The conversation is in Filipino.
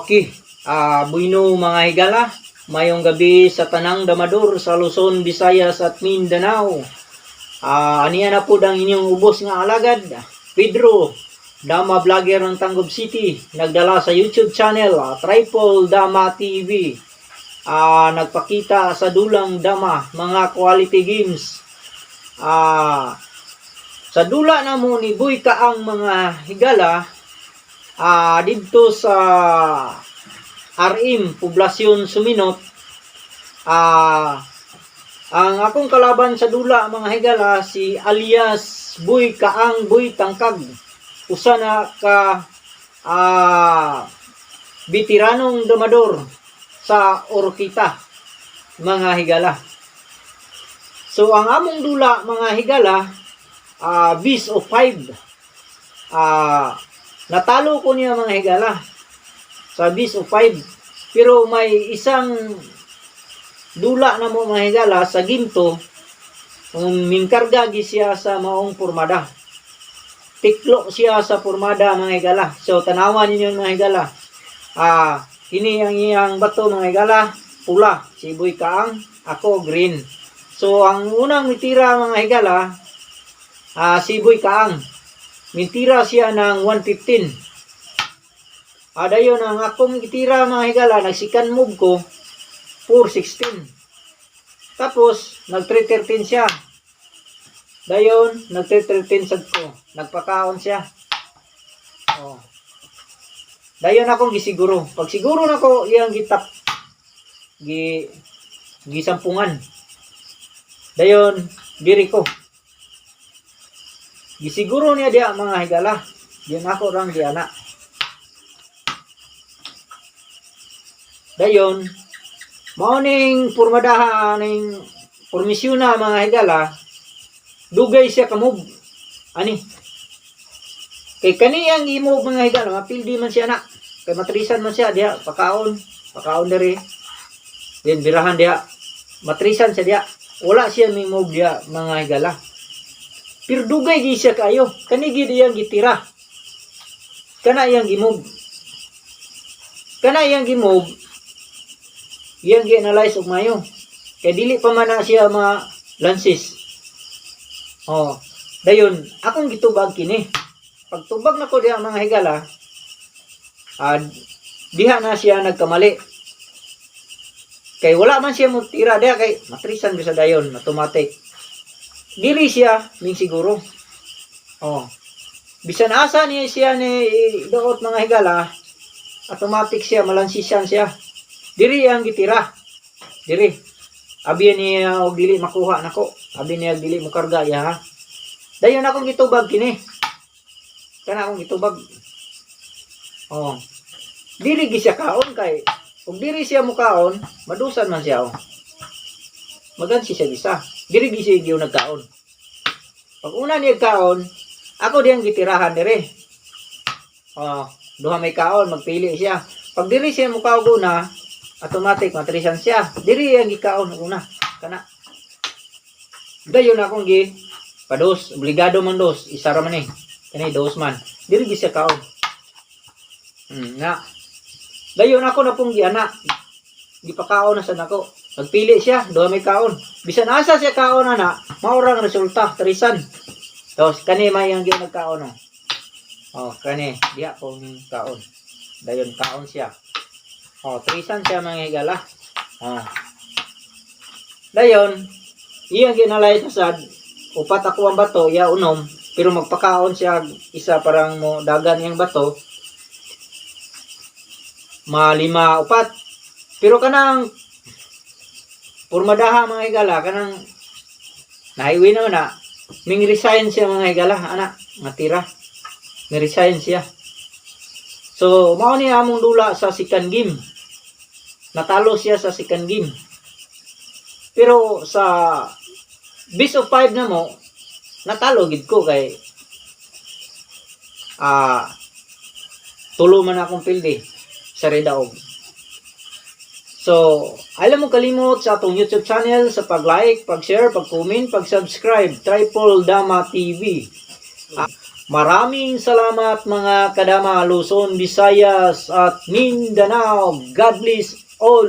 Okay. Ah, buino mga higala. Mayong gabi sa Tanang Damador sa Luzon, Visayas at Mindanao. Ah, aniya na po ang inyong ubos nga alagad. Pedro, Dama Vlogger ng Tangob City, nagdala sa YouTube channel, ah, Triple Dama TV. Ah, nagpakita sa dulang Dama, mga quality games. Ah, sa dula na mo ni Boy Kaang mga higala, ah dito sa RM Poblasyon Suminot. Ah ang akong kalaban sa dula mga higala si alias Boy Kaang Boy Tangkag. Usa na ka ah bitiranong domador sa Orkita mga higala so ang among dula mga higala ah bis of 5 ah natalo ko niya mga higala sa bis of 5 pero may isang dula na mo mga higala sa ginto um, mingkarga siya sa maong pormada tiklo siya sa pormada mga higala. So tanawan ninyo mga higala. Ah kini ang iyang bato mga higala pula si Boy Kaang ako green. So ang unang mitira mga higala ah si Boy Kaang Mintira siya ng 115. Ada yun ang akong itira mga higala, nagsikan move ko, 416. Tapos, nag 313 siya. Dayon, nag 313 sad ko. Nagpakaon siya. Oh. Dayon akong gisiguro. Pag siguro na ko, iyang gitap. Gi, gisampungan. Dayon, diri ko. Gisiguro niya dia mga higala. Diyan ako rang di anak. Dayon, mauning purmadaha ning pormisyona mga higala, dugay siya kamog. Ani? Kay kaniyang imo mga higala, mapildi man siya na. Kay matrisan man siya diha, pakaon, pakaon diri. Then birahan diha, matrisan siya diha. Wala siya mimog diha mga higala. Pero dugay gi siya kayo. Kani gid gitira. Kana iyang gimog. Kana iyang gimog. Iyang gi-analyze og mayo. Kay dili pa man siya mga lances. Oh, dayon akong gitubag kini. Pag tubag na ko diha mga higala, ah, diha na siya nagkamali. Kay wala man siya mo tira diha kay matrisan bisa dayon, automatic dili siya min siguro. Oh. Bisan asa niya siya ni doot mga higala, automatic siya malansisyan siya. Diri ang gitira. Diri. Abi niya og dili makuha nako. Abi niya dili mo karga ya ha. Dayon akong gitubag kini. Kana akong gitubag. Oh. Dili gi siya kaon kay ug diri siya mukaon, madusan man siya oh. Magansi siya bisa. Diri gi siya giyo nagkaon. Pag una niya kaon, ako diyang gitirahan diri. Oh, duha may kaon, magpili siya. Pag diri siya mukaw una, automatic matrisan siya. Diri ang gikaon una. Kana. Dayon akong gi pados, obligado man dos, isa ra man eh. Kani dos man. Diri gi siya kaon. Hmm, na. Dayon ako na pong Gipakaon na sa nako. Magpili siya, duha may kaon. Bisan asa siya kaon na maurang resulta, trisan. Tapos kani may ang nagkaon oh. Oh, kani diha pong kaon. Dayon kaon siya. Oh, trisan siya mga higala. Oh. Dayon, iyang ginalay sa sad upat ako ang bato, iya unom, pero magpakaon siya isa parang mo dagan yung bato. Malima upat. Pero kanang Purmadaha mga higala kanang nahiwi na na ming resign siya mga higala ana matira may resign siya. So mao ni among dula sa second game. Natalo siya sa second game. Pero sa best of 5 na mo natalo gid ko kay ah tulo man akong pildi sa Redaog So, alam mo kalimot sa atong YouTube channel sa pag-like, pag-share, pag-comment, pag-subscribe, Triple Dama TV. Ah, Maraming salamat mga kadama Luzon, Visayas at Mindanao. God bless all.